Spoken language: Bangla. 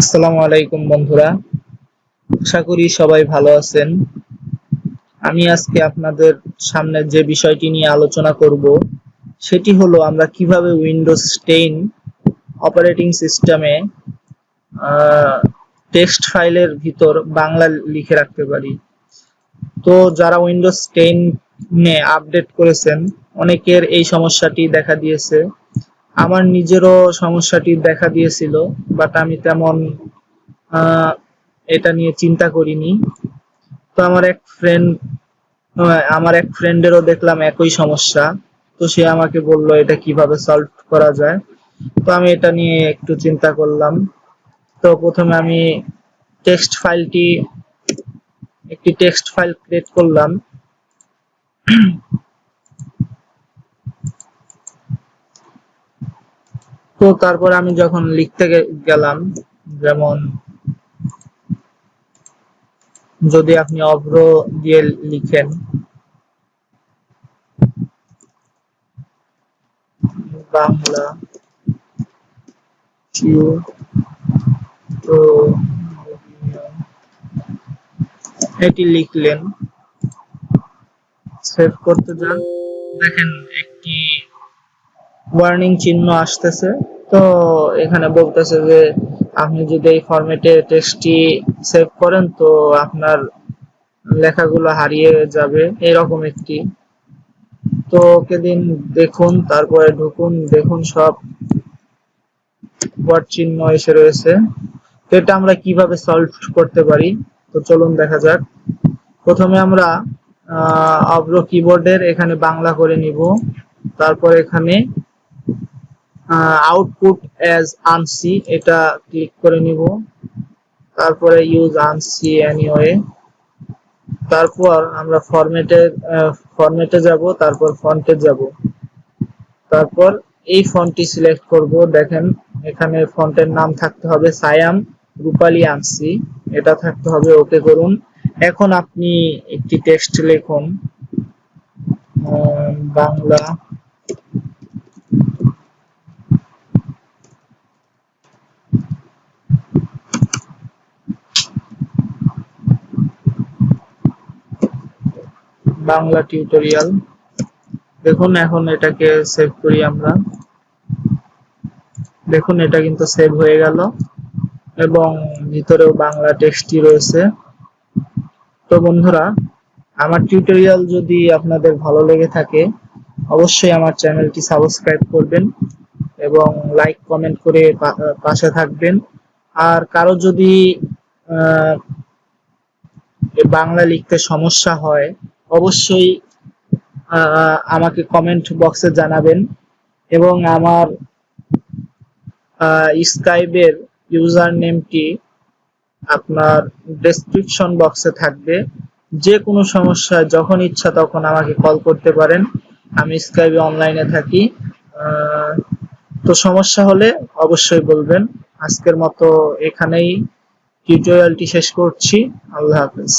আসসালামু আলাইকুম বন্ধুরা। আশা করি সবাই ভালো আছেন। আমি আজকে আপনাদের সামনে যে বিষয়টি নিয়ে আলোচনা করব, সেটি হলো আমরা কীভাবে উইন্ডোজ টেন অপারেটিং সিস্টেমে টেক্সট ফাইলের ভিতর বাংলা লিখে রাখতে পারি। তো যারা উইন্ডোজ টেন নিয়ে আপডেট করেছেন, অনেকের এই সমস্যাটি দেখা দিয়েছে। আমার নিজেরও সমস্যাটি দেখা দিয়েছিল বাট আমি তেমন এটা নিয়ে চিন্তা করিনি। তো আমার এক ফ্রেন্ড আমার এক ফ্রেন্ডেরও দেখলাম একই সমস্যা। তো সে আমাকে বলল, এটা কীভাবে সলভ করা যায়? তো আমি এটা নিয়ে একটু চিন্তা করলাম। তো প্রথমে আমি টেক্সট ফাইলটি একটি টেক্সট ফাইল ক্রিয়েট করলাম। তো তারপর আমি যখন লিখতে গেলাম, যেমন যদি আপনি অভ্র দিয়ে লিখেন, বাংলা এটি লিখলেন। সেভ করতে যান। দেখেন একটি ওয়ার্নিং চিহ্ন আসতেছে। তো এখানে বলতেছে যে, আপনি যদি এই ফরম্যাটে টেক্সটটি সেভ করেন, তো আপনার লেখাগুলো হারিয়ে যাবে, এরকম একটি। তো ওকে দিন দেখুন, তারপরে ঢুকুন, দেখুন সব ওয়ার্ড চিহ্ন এসে রয়েছে। তো এটা আমরা কীভাবে সলভ করতে পারি? তো চলুন দেখা যাক। প্রথমে আমরা অব্র কিবোর্ডের এখানে বাংলা করে নিব। তারপর এখানে আউটপুট অ্যাজ আনসি এটা ক্লিক করে নিব। তারপরে ইউজ আনসি এনিওয়ে তারপর আমরা ফরম্যাটে ফরম্যাটে যাব, তারপর ফন্টে যাব। তারপর এই ফন্টটি সিলেক্ট করব। দেখেন, এখানে ফন্টের নাম থাকতে হবে সায়াম রূপালী আনসি এটা থাকতে হবে ওকে করুন। এখন আপনি একটি টেক্সট লিখুন। বাংলা বাংলা টিউটোরিয়াল। দেখুন এখন এটাকে সেভ করি আমরা। দেখুন এটা কিন্তু সেভ হয়ে গেল। এবং ভিতরেও বাংলা টেক্সটই রয়েছে। তো বন্ধুরা, আমার টিউটোরিয়াল যদি আপনাদের ভালো লেগে থাকে, অবশ্যই আমার চ্যানেলটি সাবস্ক্রাইব করবেন এবং লাইক, কমেন্ট করে পাশে থাকবেন। আর কারও যদি বাংলা লিখতে সমস্যা হয় অবশ্যই আমাকে কমেন্ট বক্সে জানাবেন এবং আমার স্কাইবের ইউজার নেমটি আপনার ডেসক্রিপশন বক্সে থাকবে। যে কোনো সমস্যা যখন ইচ্ছা তখন আমাকে কল করতে পারেন। আমি স্কাইবে অনলাইনে থাকি। তো সমস্যা হলে অবশ্যই বলবেন। আজকের মতো এখানেই টিউটোরিয়ালটি শেষ করছি। আল্লাহ হাফেজ।